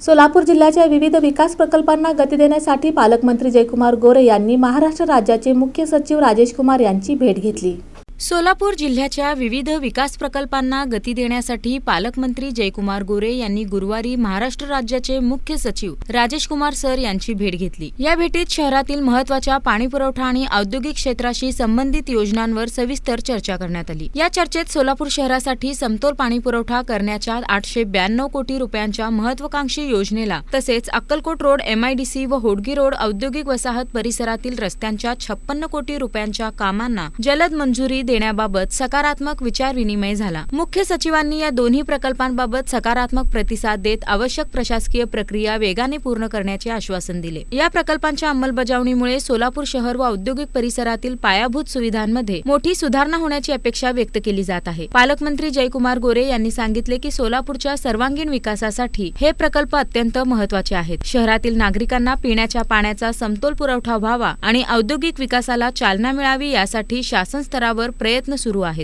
सोलापूर जिल्ह्याच्या विविध विकास प्रकल्पांना गती देण्यासाठी पालकमंत्री जयकुमार गोरे यांनी महाराष्ट्र राज्याचे मुख्य सचिव राजेश कुमार यांची भेट घेतली. सोलापूर जिल्ह्याच्या विविध विकास प्रकल्पांना गती देण्यासाठी पालकमंत्री जयकुमार गोरे यांनी गुरुवारी महाराष्ट्र राज्याचे मुख्य सचिव राजेश कुमार सर यांची भेट घेतली. या भेटीत शहरातील महत्त्वाच्या पाणीपुरवठा आणि औद्योगिक क्षेत्राशी संबंधित योजनांवर सविस्तर चर्चा करण्यात आली. या चर्चेत सोलापूर शहरासाठी समतोल पाणीपुरवठा करण्याच्या आठशे ब्याण्णव कोटी रुपयांच्या महत्वाकांक्षी योजनेला तसेच अक्कलकोट रोड एमआयडीसी व होडगी रोड औद्योगिक वसाहत परिसरातील रस्त्यांच्या छप्पन्न कोटी रुपयांच्या कामांना जलद मंजुरी देण्याबाबत सकारात्मक विचारविनिमय झाला. मुख्य सचिवांनी या दोन्ही प्रकल्पांबाबत सकारात्मक प्रतिसाद देत आवश्यक प्रशासकीय प्रक्रिया वेगाने पूर्ण करण्याचे आश्वासन दिले. या प्रकल्पांच्या अंमलबजावणीमुळे सोलापूर शहर व औद्योगिक परिसरातील पायाभूत सुविधांमध्ये मोठी सुधारणा होण्याची अपेक्षा व्यक्त केली जात आहे. पालकमंत्री जयकुमार गोरे यांनी सांगितले की सोलापूरच्या सर्वांगीण विकासासाठी हे प्रकल्प अत्यंत महत्त्वाचे आहेत. शहरातील नागरिकांना पिण्याच्या पाण्याचा समतोल पुरवठा व्हावा आणि औद्योगिक विकासाला चालना मिळावी यासाठी शासन स्तरावर प्रयत्न सुरू आहेत.